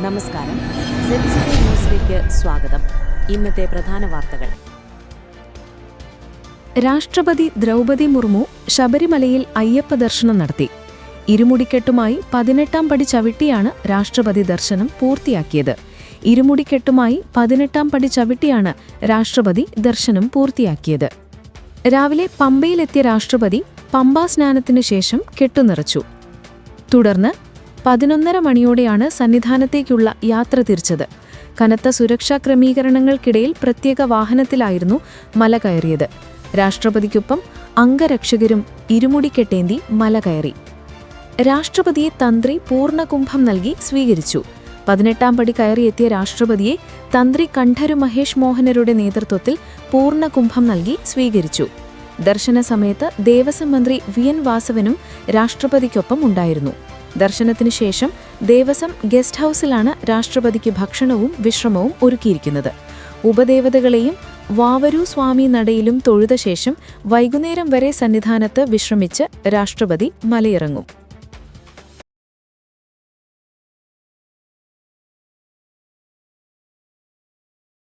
നമസ്കാരം. ന്യൂസിലേക്ക് സ്വാഗതം. ഇന്നത്തെ പ്രധാന വാർത്തകൾ. രാഷ്ട്രപതി ദ്രൗപതി മുർമു ശബരിമലയിൽ അയ്യപ്പ ദർശനം നടത്തി. ഇരുമുടിക്കെട്ടുമായി പതിനെട്ടാം പടി ചവിട്ടിയാണ് രാഷ്ട്രപതി ദർശനം പൂർത്തിയാക്കിയത്. ഇരുമുടിക്കെട്ടുമായി പതിനെട്ടാം പടി ചവിട്ടിയാണ് രാഷ്ട്രപതി ദർശനം പൂർത്തിയാക്കിയത്. രാവിലെ പമ്പയിലെത്തിയ രാഷ്ട്രപതി പമ്പാ സ്നാനത്തിനു ശേഷം കെട്ടുനിറച്ചു. തുടർന്ന് പതിനൊന്നര മണിയോടെയാണ് സന്നിധാനത്തേക്കുള്ള യാത്ര തിരിച്ചത്. കനത്ത സുരക്ഷാ ക്രമീകരണങ്ങൾക്കിടയിൽ പ്രത്യേക വാഹനത്തിലായിരുന്നു മല കയറിയത്. രാഷ്ട്രപതിക്കൊപ്പം അംഗരക്ഷകരും ഇരുമുടിക്കെട്ടേന്തി മല കയറി. രാഷ്ട്രപതിയെ തന്ത്രി പൂർണകുംഭം നൽകി സ്വീകരിച്ചു. പതിനെട്ടാം പടി കയറിയെത്തിയ രാഷ്ട്രപതിയെ തന്ത്രി കണ്ഠരു മഹേഷ് മോഹനരുടെ നേതൃത്വത്തിൽ പൂർണകുംഭം നൽകി സ്വീകരിച്ചു. ദർശന സമയത്ത് ദേവസ്വം മന്ത്രി വി എൻ വാസവനും രാഷ്ട്രപതിക്കൊപ്പം ഉണ്ടായിരുന്നു. ദർശനത്തിനു ശേഷം ദേവസ്വം ഗസ്റ്റ് ഹൌസിലാണ് രാഷ്ട്രപതിക്ക് ഭക്ഷണവും വിശ്രമവും ഒരുക്കിയിരിക്കുന്നത്. ഉപദേവതകളെയും വാവരു സ്വാമി നടയിലും തൊഴുത ശേഷം വൈകുന്നേരം വരെ സന്നിധാനത്ത് വിശ്രമിച്ച് രാഷ്ട്രപതി മലയിറങ്ങും.